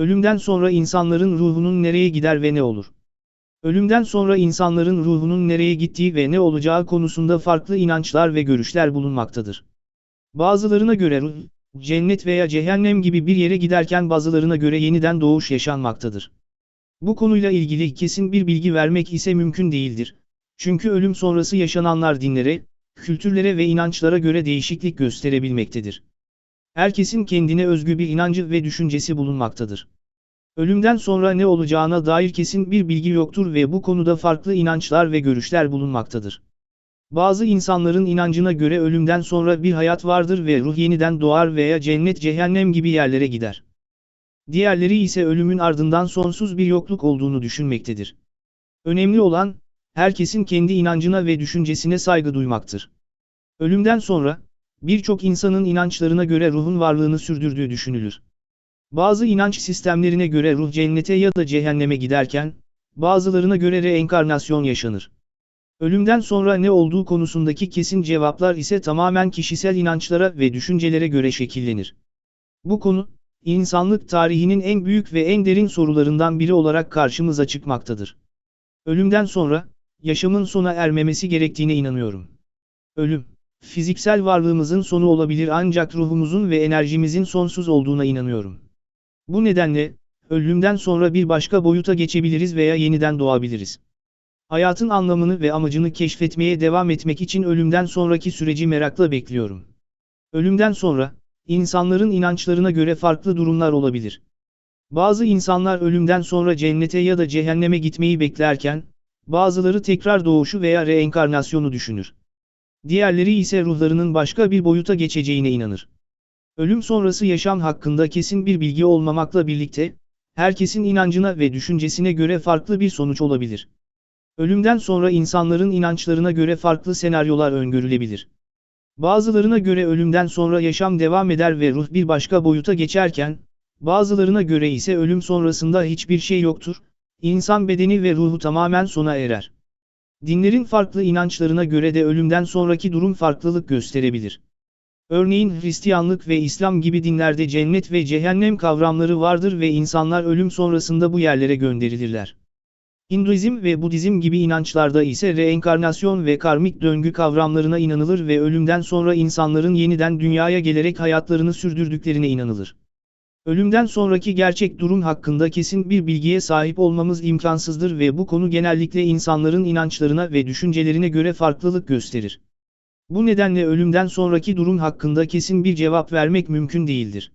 Ölümden sonra insanların ruhunun nereye gider ve ne olur? Ölümden sonra insanların ruhunun nereye gittiği ve ne olacağı konusunda farklı inançlar ve görüşler bulunmaktadır. Bazılarına göre ruh, cennet veya cehennem gibi bir yere giderken bazılarına göre yeniden doğuş yaşanmaktadır. Bu konuyla ilgili kesin bir bilgi vermek ise mümkün değildir. Çünkü ölüm sonrası yaşananlar dinlere, kültürlere ve inançlara göre değişiklik gösterebilmektedir. Herkesin kendine özgü bir inancı ve düşüncesi bulunmaktadır. Ölümden sonra ne olacağına dair kesin bir bilgi yoktur ve bu konuda farklı inançlar ve görüşler bulunmaktadır. Bazı insanların inancına göre ölümden sonra bir hayat vardır ve ruh yeniden doğar veya cennet cehennem gibi yerlere gider. Diğerleri ise ölümün ardından sonsuz bir yokluk olduğunu düşünmektedir. Önemli olan, herkesin kendi inancına ve düşüncesine saygı duymaktır. Ölümden sonra, birçok insanın inançlarına göre ruhun varlığını sürdürdüğü düşünülür. Bazı inanç sistemlerine göre ruh cennete ya da cehenneme giderken, bazılarına göre reenkarnasyon yaşanır. Ölümden sonra ne olduğu konusundaki kesin cevaplar ise tamamen kişisel inançlara ve düşüncelere göre şekillenir. Bu konu, insanlık tarihinin en büyük ve en derin sorularından biri olarak karşımıza çıkmaktadır. Ölümden sonra, yaşamın sona ermemesi gerektiğine inanıyorum. Ölüm, fiziksel varlığımızın sonu olabilir ancak ruhumuzun ve enerjimizin sonsuz olduğuna inanıyorum. Bu nedenle, ölümden sonra bir başka boyuta geçebiliriz veya yeniden doğabiliriz. Hayatın anlamını ve amacını keşfetmeye devam etmek için ölümden sonraki süreci merakla bekliyorum. Ölümden sonra, insanların inançlarına göre farklı durumlar olabilir. Bazı insanlar ölümden sonra cennete ya da cehenneme gitmeyi beklerken, bazıları tekrar doğuşu veya reenkarnasyonu düşünür. Diğerleri ise ruhlarının başka bir boyuta geçeceğine inanır. Ölüm sonrası yaşam hakkında kesin bir bilgi olmamakla birlikte, herkesin inancına ve düşüncesine göre farklı bir sonuç olabilir. Ölümden sonra insanların inançlarına göre farklı senaryolar öngörülebilir. Bazılarına göre ölümden sonra yaşam devam eder ve ruh bir başka boyuta geçerken, bazılarına göre ise ölüm sonrasında hiçbir şey yoktur, insan bedeni ve ruhu tamamen sona erer. Dinlerin farklı inançlarına göre de ölümden sonraki durum farklılık gösterebilir. Örneğin Hristiyanlık ve İslam gibi dinlerde cennet ve cehennem kavramları vardır ve insanlar ölüm sonrasında bu yerlere gönderilirler. Hinduizm ve Budizm gibi inançlarda ise reenkarnasyon ve karmik döngü kavramlarına inanılır ve ölümden sonra insanların yeniden dünyaya gelerek hayatlarını sürdürdüklerine inanılır. Ölümden sonraki gerçek durum hakkında kesin bir bilgiye sahip olmamız imkansızdır ve bu konu genellikle insanların inançlarına ve düşüncelerine göre farklılık gösterir. Bu nedenle ölümden sonraki durum hakkında kesin bir cevap vermek mümkün değildir.